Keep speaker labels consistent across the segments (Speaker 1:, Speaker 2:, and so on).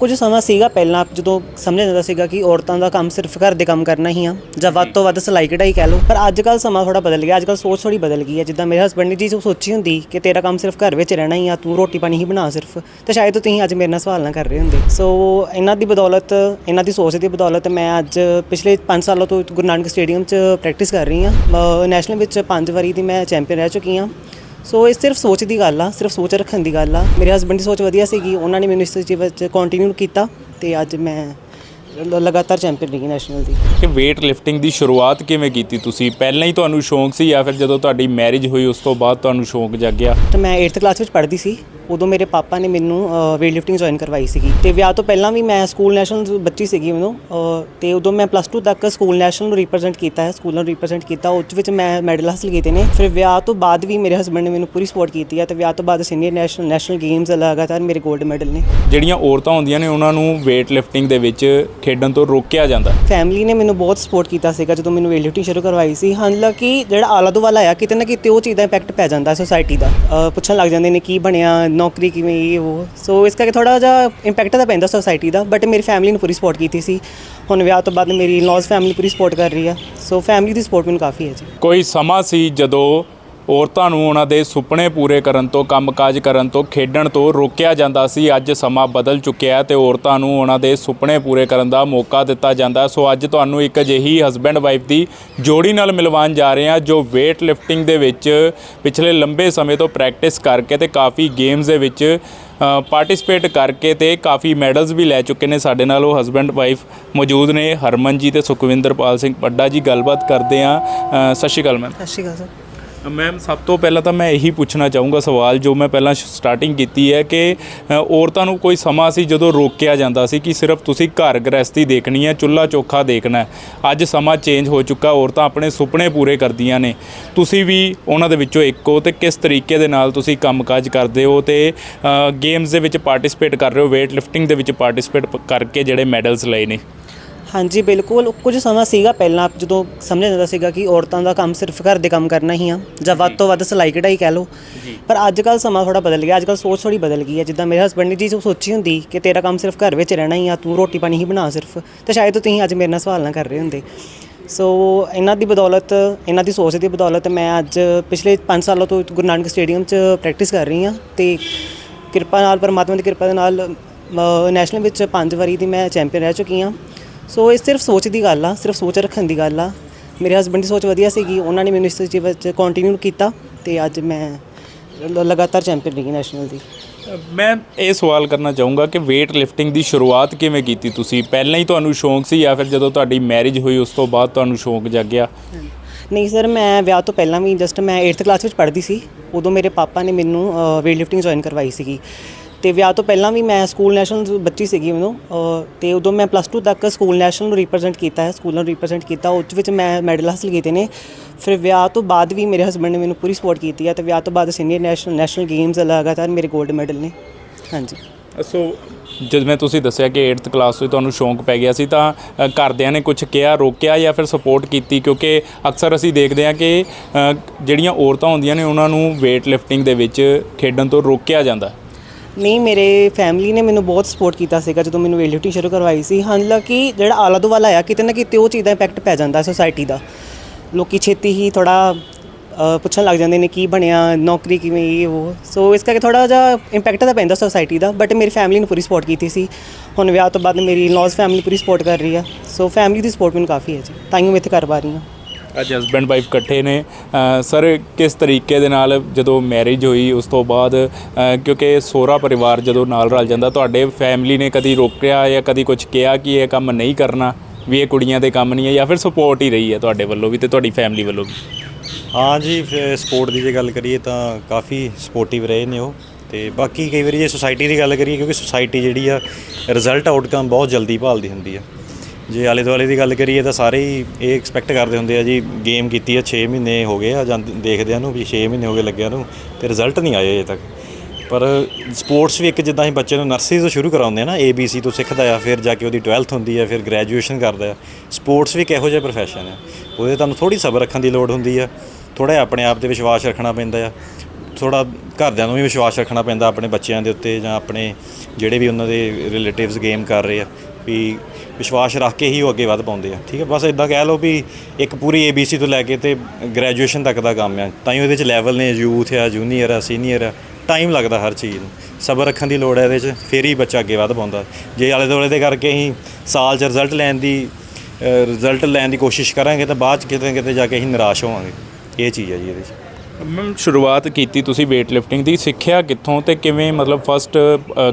Speaker 1: ਕੁਝ ਸਮਾਂ ਸੀਗਾ ਪਹਿਲਾਂ, ਜਦੋਂ ਸਮਝਿਆ ਜਾਂਦਾ ਸੀਗਾ ਕਿ ਔਰਤਾਂ ਦਾ ਕੰਮ ਸਿਰਫ ਘਰ ਦੇ ਕੰਮ ਕਰਨਾ ਹੀ ਆ, ਜਾਂ ਵੱਧ ਤੋਂ ਵੱਧ ਸਿਲਾਈ ਕਢਾਈ ਕਹਿ ਲਓ। ਪਰ ਅੱਜ ਕੱਲ ਸਮਾਂ ਥੋੜਾ ਬਦਲ ਗਿਆ, ਅੱਜ ਕੱਲ ਸੋਚ ਥੋੜੀ ਬਦਲ ਗਈ ਹੈ। ਜਿੱਦਾਂ ਮੇਰੇ ਹਸਬੰਡ ਨੇ ਜੀ ਸੋਚੀ ਹੁੰਦੀ ਕਿ ਤੇਰਾ ਕੰਮ ਸਿਰਫ ਘਰ ਵਿੱਚ ਰਹਿਣਾ ਹੀ ਆ, ਤੂੰ ਰੋਟੀ ਪਾਣੀ ਹੀ ਬਣਾ ਸਿਰਫ। ਤੇ ਸ਼ਾਇਦ ਤੁਸੀਂ ਅੱਜ ਮੇਰੇ ਨਾਲ ਸਵਾਲ ਨਾ ਕਰ ਰਹੇ ਹੁੰਦੇ। ਸੋ ਇਹਨਾਂ ਦੀ ਬਦੌਲਤ, ਇਹਨਾਂ ਦੀ ਸੋਚ ਦੀ ਬਦੌਲਤ ਮੈਂ ਅੱਜ ਪਿਛਲੇ 5 ਸਾਲਾਂ ਤੋਂ ਗੁਰੂ ਨਾਨਕ ਸਟੇਡੀਅਮ 'ਚ ਪ੍ਰੈਕਟਿਸ ਕਰ ਰਹੀ ਹਾਂ। ਨੈਸ਼ਨਲ ਵਿੱਚ 5 ਵਾਰੀ ਦੀ ਮੈਂ ਚੈਂਪੀਅਨ ਰਹਿ ਚੁੱਕੀ ਹਾਂ। ਸੋ ਇਹ ਸਿਰਫ ਸੋਚ ਦੀ ਗੱਲ ਆ ਸਿਰਫ ਸੋਚ ਰੱਖਣ ਦੀ ਗੱਲ ਆ। ਮੇਰੇ ਹਸਬੰਡ ਦੀ ਸੋਚ ਵਧੀਆ ਸੀਗੀ ਉਹਨਾਂ ਨੇ ਮੈਨੂੰ ਇਸ ਚੀਜ਼ ਵਿੱਚ ਕੰਟੀਨਿਊ ਕੀਤਾ ਤੇ ਅੱਜ ਮੈਂ ਲਗਾਤਾਰ ਚੈਂਪੀਅਨ ਰਹੀ ਨੈਸ਼ਨਲ ਦੀ।
Speaker 2: ਕਿ weight lifting ਦੀ ਸ਼ੁਰੂਆਤ ਕਿਵੇਂ ਕੀਤੀ ਤੁਸੀਂ? ਪਹਿਲਾਂ ਹੀ ਤੁਹਾਨੂੰ ਸ਼ੌਂਕ ਸੀ ਜਾਂ ਫਿਰ ਜਦੋਂ ਤੁਹਾਡੀ ਮੈਰਿਜ ਹੋਈ ਉਸ ਤੋਂ ਬਾਅਦ ਤੁਹਾਨੂੰ ਸ਼ੌਂਕ ਜਾਗਿਆ?
Speaker 1: ਤੇ ਮੈਂ 8th ਕਲਾਸ ਵਿੱਚ ਪੜ੍ਹਦੀ ਸੀ। ਉਦੋਂ ਮੇਰੇ ਪਾਪਾ ਨੇ ਮੈਨੂੰ ਵੇਟ ਲਿਫਟਿੰਗ ਜੁਆਇਨ ਕਰਵਾਈ ਸੀਗੀ। ਤੇ ਵਿਆਹ ਤੋਂ ਪਹਿਲਾਂ ਵੀ ਮੈਂ ਸਕੂਲ ਨੈਸ਼ਨਲ ਬੱਚੀ ਸੀਗੀ ਮੈਨੂੰ ਤੇ ਉਦੋਂ ਮੈਂ ਪਲੱਸ 2 ਤੱਕ ਸਕੂਲ ਨੈਸ਼ਨਲ ਨੂੰ ਰਿਪਰੈਜ਼ੈਂਟ ਕੀਤਾ ਹੈ ਸਕੂਲ ਨੂੰ ਰਿਪਰੈਜ਼ੈਂਟ ਕੀਤਾ 'ਚ ਵਿੱਚ ਮੈਂ ਮੈਡਲ ਹਾਸਲ ਕੀਤੇ ਨੇ। ਫਿਰ ਵਿਆਹ ਤੋਂ ਬਾਅਦ ਵੀ ਮੇਰੇ ਹਸਬੰਡ ਨੇ ਮੈਨੂੰ ਪੂਰੀ ਸਪੋਰਟ ਕੀਤੀ ਹੈ ਤੇ ਵਿਆਹ ਤੋਂ ਬਾਅਦ ਸੀਨੀਅਰ ਨੈਸ਼ਨਲ ਨੈਸ਼ਨਲ ਗੇਮਸ ਲਗਾਤਾਰ ਮੇਰੇ 골ਡ ਮੈਡਲ ਨੇ।
Speaker 2: ਜਿਹੜੀਆਂ ਔਰਤਾਂ ਹੁੰਦੀਆਂ ਨੇ ਉਹਨਾਂ ਨੂੰ weight lifting ਦੇ ਵਿੱਚ ਖੇਡਣ ਤੋਂ ਰੋਕਿਆ ਜਾਂਦਾ।
Speaker 1: ਫੈਮਿਲੀ ਨੇ ਮੈਨੂੰ ਬਹੁਤ ਸਪੋਰਟ ਕੀਤਾ ਸੀਗਾ ਜਦੋਂ ਮੈਨੂੰ ਵੇਟ ਲਿਫਟਿੰਗ ਸ਼ੁਰੂ ਕਰਵਾਈ ਸੀ। ਹਾਲਾਂਕਿ ਜਿਹੜਾ ਆਲਾ ਦੁਆਲਾ ਆ ਕਿਤੇ ਨਾ ਕਿਤੇ ਉਹ ਚੀਜ਼ ਦਾ ਇੰਪੈਕਟ ਪੈ ਜਾਂਦਾ ਸੋਸਾਇਟੀ ਦਾ। ਪੁੱਛਣ ਲੱਗ ਜਾਂਦੇ ਨੇ ਕੀ ਬਣਿਆ ਨੌਕਰੀ ਕਿਵੇਂ ਇਹ, ਉਹ। ਸੋ ਇਸ ਕਰਕੇ ਥੋੜਾ ਜਿਹਾ ਇੰਪੈਕਟ ਤਾਂ ਪੈਂਦਾ ਸੋਸਾਇਟੀ ਦਾ ਬਟ ਮੇਰੀ ਫੈਮਿਲੀ ਨੇ ਪੂਰੀ ਸਪੋਰਟ ਕੀਤੀ ਸੀ। ਹੁਣ ਵਿਆਹ ਤੋਂ ਬਾਅਦ ਮੇਰੀ ਲੌਜ਼ ਫੈਮਿਲੀ ਪੂਰੀ ਸਪੋਰਟ ਕਰ ਰਹੀ ਆ। ਸੋ ਫੈਮਿਲੀ ਦੀ ਸਪੋਰਟ ਮੈਨੂੰ ਕਾਫੀ ਹੈ ਜੀ।
Speaker 2: ਕੋਈ ਸਮਾਂ ਸੀ ਜਦੋਂ ਔਰਤਾਂ ਨੂੰ ਉਹਨਾਂ ਦੇ ਸੁਪਨੇ ਪੂਰੇ ਕਰਨ ਤੋਂ, ਕੰਮਕਾਜ ਕਰਨ ਤੋਂ, ਖੇਡਣ ਤੋਂ ਰੋਕਿਆ ਜਾਂਦਾ ਸੀ। ਅੱਜ ਸਮਾਂ ਬਦਲ ਚੁੱਕਿਆ ਹੈ ਤੇ ਔਰਤਾਂ ਨੂੰ ਉਹਨਾਂ ਦੇ ਸੁਪਨੇ ਪੂਰੇ ਕਰਨ ਦਾ ਮੌਕਾ ਦਿੱਤਾ ਜਾਂਦਾ ਹੈ। ਸੋ ਅੱਜ ਤੁਹਾਨੂੰ ਇੱਕ ਅਜਿਹੀ ਹਸਬੈਂਡ ਵਾਈਫ ਦੀ ਜੋੜੀ ਨਾਲ ਮਿਲਵਾਉਣ ਜਾ ਰਹੇ ਹਾਂ, ਜੋ weight lifting ਦੇ ਵਿੱਚ ਪਿਛਲੇ ਲੰਬੇ ਸਮੇਂ ਤੋਂ ਪ੍ਰੈਕਟਿਸ ਕਰਕੇ ਤੇ ਕਾਫੀ ਗੇਮਸ ਦੇ ਵਿੱਚ ਪਾਰਟਿਸਿਪੇਟ ਕਰਕੇ ਤੇ ਕਾਫੀ ਮੈਡਲਸ ਵੀ ਲੈ ਚੁੱਕੇ ਨੇ ਸਾਡੇ ਨਾਲ। ਉਹ ਹਸਬੈਂਡ ਵਾਈਫ ਮੌਜੂਦ ਨੇ ਹਰਮਨ ਜੀ ਤੇ ਸੁਖਵਿੰਦਰਪਾਲ ਸਿੰਘ। ਪੱਡਾ ਜੀ, ਗੱਲਬਾਤ ਕਰਦੇ ਆ ਸਤਿ ਸ਼੍ਰੀ ਅਕਾਲ ਮੈਮ।
Speaker 1: ਸਤਿ ਸ਼੍ਰੀ ਅਕਾਲ ਸਰ।
Speaker 2: ਮੈਮ ਸਭ ਤੋਂ ਪਹਿਲਾਂ ਤਾਂ ਮੈਂ ਇਹੀ ਪੁੱਛਣਾ ਚਾਹੂੰਗਾ ਸਵਾਲ ਜੋ ਮੈਂ ਪਹਿਲਾਂ ਸਟਾਰਟਿੰਗ ਕੀਤੀ ਹੈ ਕਿ ਅ, ਔਰਤਾਂ ਨੂੰ ਕੋਈ ਸਮਾਂ ਸੀ ਜਦੋਂ ਰੋਕਿਆ ਜਾਂਦਾ ਸੀ ਕਿ ਸਿਰਫ ਤੁਸੀਂ ਘਰ ਗ੍ਰਸਤੀ ਦੇਖਣੀ ਹੈ ਚੁੱਲ੍ਹਾ ਚੋਖਾ ਦੇਖਣਾ ਹੈ। ਅੱਜ ਸਮਾਂ ਚੇਂਜ ਹੋ ਚੁੱਕਾ ਔਰਤਾਂ ਆਪਣੇ ਸੁਪਨੇ ਪੂਰੇ ਕਰਦੀਆਂ ਨੇ। ਤੁਸੀਂ ਵੀ ਉਹਨਾਂ ਦੇ ਵਿੱਚੋਂ ਇੱਕ ਹੋ ਤੇ ਕਿਸ ਤਰੀਕੇ ਦੇ ਨਾਲ ਤੁਸੀਂ ਕੰਮਕਾਜ ਕਰਦੇ ਹੋ ਤੇ ਗੇਮਸ ਦੇ ਵਿੱਚ ਪਾਰਟਿਸਿਪੇਟ ਕਰ ਰਹੇ ਹੋ weight lifting ਦੇ ਵਿੱਚ ਪਾਰਟਿਸਿਪੇਟ ਕਰਕੇ ਜਿਹੜੇ ਮੈਡਲਸ ਲਏ ਨੇ?
Speaker 1: ਹਾਂਜੀ ਬਿਲਕੁਲ। ਕੁਝ ਸਮਾਂ ਸੀਗਾ ਪਹਿਲਾਂ ਜਦੋਂ ਸਮਝਿਆ ਜਾਂਦਾ ਸੀਗਾ ਕਿ ਔਰਤਾਂ ਦਾ ਕੰਮ ਸਿਰਫ ਘਰ ਦੇ ਕੰਮ ਕਰਨਾ ਹੀ ਆ ਜਾਂ ਵੱਧ ਤੋਂ ਵੱਧ ਸਿਲਾਈ ਕਢਾਈ ਕਹਿ ਲਓ। ਪਰ ਅੱਜ ਕੱਲ ਸਮਾਂ ਥੋੜਾ ਬਦਲ ਗਿਆ ਅੱਜ ਕੱਲ ਸੋਚ ਥੋੜੀ ਬਦਲ ਗਈ ਹੈ। ਜਿੱਦਾਂ ਮੇਰੇ ਹਸਬੰਡ ਨੇ ਜੀ ਸੋਚੀ ਹੁੰਦੀ ਕਿ ਤੇਰਾ ਕੰਮ ਸਿਰਫ ਘਰ ਵਿੱਚ ਰਹਿਣਾ ਹੀ ਆ ਤੂੰ ਰੋਟੀ ਪਾਣੀ ਹੀ ਬਣਾ ਸਿਰਫ। ਤੇ ਸ਼ਾਇਦ ਤੁਸੀਂ ਅੱਜ ਮੇਰੇ ਨਾਲ ਸਵਾਲ ਨਾ ਕਰ ਰਹੇ ਹੁੰਦੇ। ਸੋ ਇਹਨਾਂ ਦੀ ਬਦੌਲਤ ਇਹਨਾਂ ਦੀ ਸੋਚ ਦੀ ਬਦੌਲਤ ਮੈਂ ਅੱਜ ਪਿਛਲੇ 5 ਸਾਲਾਂ ਤੋਂ ਗੁਰੂ ਨਾਨਕ ਸਟੇਡੀਅਮ 'ਚ ਪ੍ਰੈਕਟਿਸ ਕਰ ਰਹੀ ਹਾਂ ਤੇ ਕਿਰਪਾ ਨਾਲ ਪਰਮਾਤਮਾ ਦੀ ਕਿਰਪਾ ਦੇ ਨਾਲ ਨੈਸ਼ਨਲ ਵਿੱਚ 5 ਵਾਰੀ ਦੀ ਮੈਂ ਚੈਂਪੀਅਨ ਰਹਿ ਚੁੱਕੀ ਹਾਂ। ਸੋ ਇਹ ਸਿਰਫ ਸੋਚ ਦੀ ਗੱਲ ਆ ਸਿਰਫ ਸੋਚ ਰੱਖਣ ਦੀ ਗੱਲ ਆ। ਮੇਰੇ ਹਸਬੰਡ ਦੀ ਸੋਚ ਵਧੀਆ ਸੀਗੀ ਉਹਨਾਂ ਨੇ ਮੈਨੂੰ ਇਸ ਚੀਜ਼ ਵਿੱਚ ਕੰਟੀਨਿਊ ਕੀਤਾ ਤੇ ਅੱਜ ਮੈਂ ਲਗਾਤਾਰ ਚੈਂਪੀਅਨ ਰਹੀ ਨੈਸ਼ਨਲ ਦੀ।
Speaker 2: ਮੈਂ ਇਹ ਸਵਾਲ ਕਰਨਾ ਚਾਹੂੰਗਾ ਕਿ weight lifting ਦੀ ਸ਼ੁਰੂਆਤ ਕਿਵੇਂ ਕੀਤੀ ਤੁਸੀਂ? ਪਹਿਲਾਂ ਹੀ ਤੁਹਾਨੂੰ ਸ਼ੌਂਕ ਸੀ ਜਾਂ ਫਿਰ ਜਦੋਂ ਤੁਹਾਡੀ ਮੈਰਿਜ ਹੋਈ ਉਸ ਤੋਂ ਬਾਅਦ ਤੁਹਾਨੂੰ ਸ਼ੌਂਕ ਜਾਗਿਆ?
Speaker 1: ਨਹੀਂ ਸਰ ਮੈਂ ਵਿਆਹ ਤੋਂ ਪਹਿਲਾਂ ਵੀ ਜਸਟ ਮੈਂ 8th ਕਲਾਸ ਵਿੱਚ ਪੜ੍ਹਦੀ ਸੀ। ਉਦੋਂ ਮੇਰੇ ਪਾਪਾ ਨੇ ਮੈਨੂੰ ਵੇਟ ਲਿਫਟਿੰਗ ਜੁਆਇਨ ਕਰਵਾਈ ਸੀਗੀ। ਤੇ ਵਿਆਹ ਤੋਂ ਪਹਿਲਾਂ ਵੀ ਮੈਂ ਸਕੂਲ ਨੈਸ਼ਨਲ ਬੱਚੀ ਸੀਗੀ ਮੈਨੂੰ ਅ, ਤੇ ਉਦੋਂ ਮੈਂ ਪਲੱਸ 2 ਤੱਕ ਸਕੂਲ ਨੈਸ਼ਨਲ ਨੂੰ ਰਿਪਰੈਜ਼ੈਂਟ ਕੀਤਾ ਹੈ ਸਕੂਲ ਨੂੰ ਰਿਪਰੈਜ਼ੈਂਟ ਕੀਤਾ ਉਹ 'ਚ ਵਿੱਚ ਮੈਂ ਮੈਡਲ ਹਾਸਲ ਕੀਤੇ ਨੇ। ਫਿਰ ਵਿਆਹ ਤੋਂ ਬਾਅਦ ਵੀ ਮੇਰੇ ਹਸਬੰਡ ਨੇ ਮੈਨੂੰ ਪੂਰੀ ਸਪੋਰਟ ਕੀਤੀ ਹੈ ਤੇ ਵਿਆਹ ਤੋਂ ਬਾਅਦ ਸੀਨੀਅਰ ਨੈਸ਼ਨਲ ਨੈਸ਼ਨਲ ਗੇਮਸ ਲਗਾਤਾਰ ਮੇਰੇ 골ਡ ਮੈਡਲ ਨੇ। ਹਾਂਜੀ।
Speaker 2: ਸੋ ਜਿਵੇਂ ਤੁਸੀਂ ਦੱਸਿਆ ਕਿ 8th ਕਲਾਸ ਤੋਂ ਤੁਹਾਨੂੰ ਸ਼ੌਂਕ ਪੈ ਗਿਆ ਸੀ ਤਾਂ ਘਰਦਿਆਂ ਨੇ ਕੁਝ ਕਿਹਾ ਰੋਕਿਆ ਜਾਂ ਫਿਰ ਸਪੋਰਟ ਕੀਤੀ? ਕਿਉਂਕਿ ਅਕਸਰ ਅਸੀਂ ਦੇਖਦੇ ਹਾਂ ਕਿ ਜਿਹੜੀਆਂ ਔਰਤਾਂ ਹੁੰਦੀਆਂ ਨੇ ਉਹਨਾਂ ਨੂੰ weight lifting ਦੇ ਵਿੱਚ ਖੇਡਣ ਤੋਂ ਰੋਕਿਆ ਜਾਂਦਾ।
Speaker 1: ਨਹੀਂ, ਮੇਰੇ ਫੈਮਿਲੀ ਨੇ ਮੈਨੂੰ ਬਹੁਤ ਸਪੋਰਟ ਕੀਤਾ ਸੀਗਾ ਜਦੋਂ ਮੈਨੂੰ ਵੇਲ ਲਿਫਟਿੰਗ ਸ਼ੁਰੂ ਕਰਵਾਈ ਸੀ। ਹਾਲਾਂਕਿ ਜਿਹੜਾ ਆਲਾ ਦੁਆਲਾ ਆ, ਕਿਤੇ ਨਾ ਕਿਤੇ ਉਹ ਚੀਜ਼ ਦਾ ਇੰਪੈਕਟ ਪੈ ਜਾਂਦਾ ਸੋਸਾਇਟੀ ਦਾ। ਲੋਕੀ ਛੇਤੀ ਹੀ ਥੋੜਾ ਪੁੱਛਣ ਲੱਗ ਜਾਂਦੇ ਨੇ ਕੀ ਬਣਿਆ, ਨੌਕਰੀ ਕਿਵੇਂ, ਇਹ, ਉਹ। ਸੋ ਇਸ ਕਰਕੇ ਥੋੜਾ ਜਿਹਾ ਇੰਪੈਕਟ ਤਾਂ ਪੈਂਦਾ ਸੋਸਾਇਟੀ ਦਾ ਬਟ ਮੇਰੀ ਫੈਮਿਲੀ ਨੇ ਪੂਰੀ ਸਪੋਰਟ ਕੀਤੀ ਸੀ। ਹੁਣ ਵਿਆਹ ਤੋਂ ਬਾਅਦ ਮੇਰੀ ਲੌਜ਼ ਫੈਮਿਲੀ ਪੂਰੀ ਸਪੋਰਟ ਕਰ ਰਹੀ ਆ। ਸੋ ਫੈਮਿਲੀ ਦੀ ਸਪੋਰਟ ਮੈਨੂੰ ਕਾਫੀ ਹੈ ਜੀ। ਤਾਂ ਹੀ ਮੈਂ ਇੱਥੇ ਕਰ ਪਾ ਰਹੀ ਹਾਂ।
Speaker 2: ਅੱਜ ਹਸਬੈਂਡ ਵਾਈਫ ਇਕੱਠੇ ਨੇ। ਸਰ ਕਿਸ ਤਰੀਕੇ ਦੇ ਨਾਲ ਜਦੋਂ ਮੈਰਿਜ ਹੋਈ, ਉਸ ਤੋਂ ਬਾਅਦ ਕਿਉਂਕਿ ਸੋਹਰਾ ਪਰਿਵਾਰ ਜਦੋਂ ਨਾਲ ਰਲ ਜਾਂਦਾ, ਤੁਹਾਡੇ ਫੈਮਿਲੀ ਨੇ ਕਦੀ ਰੋਕਿਆ ਜਾਂ ਕਦੀ ਕੁਝ ਕਿਹਾ ਕਿ ਇਹ ਕੰਮ ਨਹੀਂ ਕਰਨਾ, ਵੀ ਇਹ ਕੁੜੀਆਂ ਦੇ ਕੰਮ ਨਹੀਂ ਹੈ ਜਾਂ ਫਿਰ ਸਪੋਰਟ ਹੀ ਰਹੀ ਹੈ ਤੁਹਾਡੇ ਵੱਲੋਂ ਵੀ ਤੇ ਤੁਹਾਡੀ ਫੈਮਿਲੀ ਵੱਲੋਂ ਵੀ?
Speaker 3: ਹਾਂ ਜੀ ਸਪੋਰਟ ਦੀ ਜੇ ਗੱਲ ਕਰੀਏ ਤਾਂ ਕਾਫੀ ਸਪੋਰਟਿਵ ਰਹੇ ਨੇ ਉਹ ਤੇ ਬਾਕੀ ਕਈ ਵਾਰੀ ਜੇ ਸੁਸਾਇਟੀ ਦੀ ਗੱਲ ਕਰੀਏ ਕਿਉਂਕਿ ਸੁਸਾਇਟੀ ਜਿਹੜੀ ਆ ਰਿਜ਼ਲਟ ਆਊਟਕਮ ਬਹੁਤ ਜਲਦੀ ਭਾਲਦੀ ਹੁੰਦੀ ਆ। ਜੇ ਆਲੇ ਦੁਆਲੇ ਦੀ ਗੱਲ ਕਰੀਏ ਤਾਂ ਸਾਰੇ ਹੀ ਇਹ ਐਕਸਪੈਕਟ ਕਰਦੇ ਹੁੰਦੇ ਆ ਜੀ ਗੇਮ ਕੀਤੀ ਆ 6 ਮਹੀਨੇ ਹੋ ਗਏ ਆ, ਜਾਂ ਦੇਖਦਿਆਂ ਨੂੰ ਵੀ 6 ਮਹੀਨੇ ਹੋ ਗਏ ਲੱਗਿਆ ਨੂੰ ਤੇ ਰਿਜ਼ਲਟ ਨਹੀਂ ਆਏ ਅਜੇ ਤੱਕ। ਪਰ ਸਪੋਰਟਸ ਵੀ ਇੱਕ ਜਿੱਦਾਂ ਅਸੀਂ ਬੱਚੇ ਨੂੰ ਨਰਸਰੀ ਤੋਂ ਸ਼ੁਰੂ ਕਰਾਉਂਦੇ ਆ ਨਾ ABC ਤੋਂ ਸਿੱਖਦਾ ਆ, ਫਿਰ ਜਾ ਕੇ ਉਹਦੀ 12th ਹੁੰਦੀ ਆ, ਫਿਰ ਗ੍ਰੈਜੂਏਸ਼ਨ ਕਰਦਾ ਆ। ਸਪੋਰਟਸ ਵੀ ਇੱਕ ਇਹੋ ਜਿਹਾ ਪ੍ਰੋਫੈਸ਼ਨ ਆ। ਉਹਦੇ ਤੁਹਾਨੂੰ ਥੋੜੀ ਸਬਰ ਰੱਖਣ ਦੀ ਲੋੜ ਹੁੰਦੀ ਆ ਥੋੜਾ ਆਪਣੇ ਆਪ ਤੇ ਵਿਸ਼ਵਾਸ ਰੱਖਣਾ ਪੈਂਦਾ ਆ। ਥੋੜਾ ਘਰਦਿਆਂ ਨੂੰ ਵੀ ਵਿਸ਼ਵਾਸ ਰੱਖਣਾ ਪੈਂਦਾ ਆਪਣੇ ਬੱਚਿਆਂ ਦੇ ਉੱਤੇ ਜਾਂ ਆਪਣੇ ਜਿਹੜੇ ਵੀ ਉਹਨਾਂ ਦੇ ਰਿਲੇਟਿਵਸ ਗੇਮ ਕਰ ਰਹੇ ਆ। ਵੀ ਵਿਸ਼ਵਾਸ ਰੱਖ ਕੇ ਹੀ ਉਹ ਅੱਗੇ ਵੱਧ ਪਾਉਂਦੇ ਆ। ਠੀਕ ਹੈ, ਬਸ ਇਦਾਂ ਕਹਿ ਲਓ ਵੀ ਇੱਕ ਪੂਰੀ ABC ਤੋਂ ਲੈ ਕੇ ਤੇ ਗ੍ਰੈਜੂਏਸ਼ਨ ਤੱਕ ਦਾ ਕੰਮ ਆ। ਤਾਂ ਹੀ ਉਹਦੇ ਚ ਲੈਵਲ ਨੇ ਯੂਥ ਆ ਜੂਨੀਅਰ ਆ ਸੀਨੀਅਰ ਆ। ਟਾਈਮ ਲੱਗਦਾ ਹਰ ਚੀਜ਼ ਨੂੰ। ਸਬਰ ਰੱਖਣ ਦੀ ਲੋੜ ਹੈ ਇਹਦੇ 'ਚ, ਫਿਰ ਹੀ ਬੱਚਾ ਅੱਗੇ ਵੱਧ ਪਾਉਂਦਾ। ਜੇ ਆਲੇ ਦੁਆਲੇ ਦੇ ਕਰਕੇ ਅਸੀਂ ਸਾਲ 'ਚ ਰਿਜ਼ਲਟ ਲੈਣ ਦੀ ਰਿਜ਼ਲਟ ਲੈਣ ਦੀ ਕੋਸ਼ਿਸ਼ ਕਰਾਂਗੇ ਤਾਂ ਬਾਅਦ 'ਚ ਕਿਤੇ ਨਾ ਕਿਤੇ ਜਾ ਕੇ ਅਸੀਂ ਨਿਰਾਸ਼ ਹੋਵਾਂਗੇ। ਇਹ ਚੀਜ਼ ਹੈ ਜੀ ਇਹਦੇ 'ਚ।
Speaker 2: ਮੈਮ ਸ਼ੁਰੂਆਤ ਕੀਤੀ ਤੁਸੀਂ weight lifting ਦੀ। ਸਿੱਖਿਆ ਕਿੱਥੋਂ ਤੇ ਕਿਵੇਂ, ਮਤਲਬ ਫਸਟ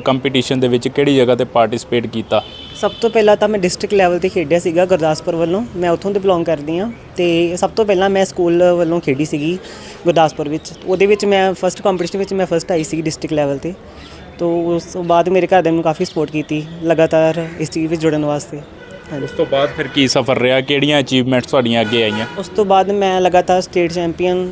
Speaker 2: ਕੰਪੀਟੀਸ਼ਨ ਦੇ ਵਿੱਚ ਕਿਹੜੀ ਜਗ੍ਹਾ ਤੇ ਪਾਰਟਿਸਿਪੇਟ ਕੀਤਾ?
Speaker 1: ਸਭ ਤੋਂ ਪਹਿਲਾਂ ਤਾਂ ਮੈਂ ਡਿਸਟ੍ਰਿਕਟ ਲੈਵਲ ਤੇ ਖੇਡਿਆ ਸੀਗਾ ਗੁਰਦਾਸਪੁਰ ਵੱਲੋਂ। ਮੈਂ ਉੱਥੋਂ ਦੇ ਬਿਲੋਂਗ ਕਰਦੀ ਹਾਂ ਤੇ ਸਭ ਤੋਂ ਪਹਿਲਾਂ ਮੈਂ ਸਕੂਲ ਵੱਲੋਂ ਖੇਡੀ ਸੀਗੀ ਗੁਰਦਾਸਪੁਰ ਵਿੱਚ। ਉਹਦੇ ਵਿੱਚ ਮੈਂ ਫਸਟ ਕੰਪੀਟੀਸ਼ਨ ਵਿੱਚ ਮੈਂ ਫਸਟ ਆਈ ਸੀ ਡਿਸਟ੍ਰਿਕਟ ਲੈਵਲ ਤੇ। ਤੋਂ ਉਸ ਤੋਂ ਬਾਅਦ ਮੇਰੇ ਘਰਦਿਆਂ ਮੈਨੂੰ ਕਾਫੀ ਸਪੋਰਟ ਕੀਤੀ ਲਗਾਤਾਰ ਇਸ ਚੀਜ਼ ਵਿੱਚ ਜੁੜਨ ਵਾਸਤੇ।
Speaker 2: ਉਸ ਤੋਂ ਬਾਅਦ ਫਿਰ ਕੀ ਸਫ਼ਰ ਰਿਹਾ? ਕਿਹੜੀਆਂ ਅਚੀਵਮੈਂਟਸ ਤੁਹਾਡੀਆਂ ਅੱਗੇ ਆਈਆਂ?
Speaker 1: ਉਸ ਤੋਂ ਬਾਅਦ ਮੈਂ ਲਗਾਤਾਰ state champion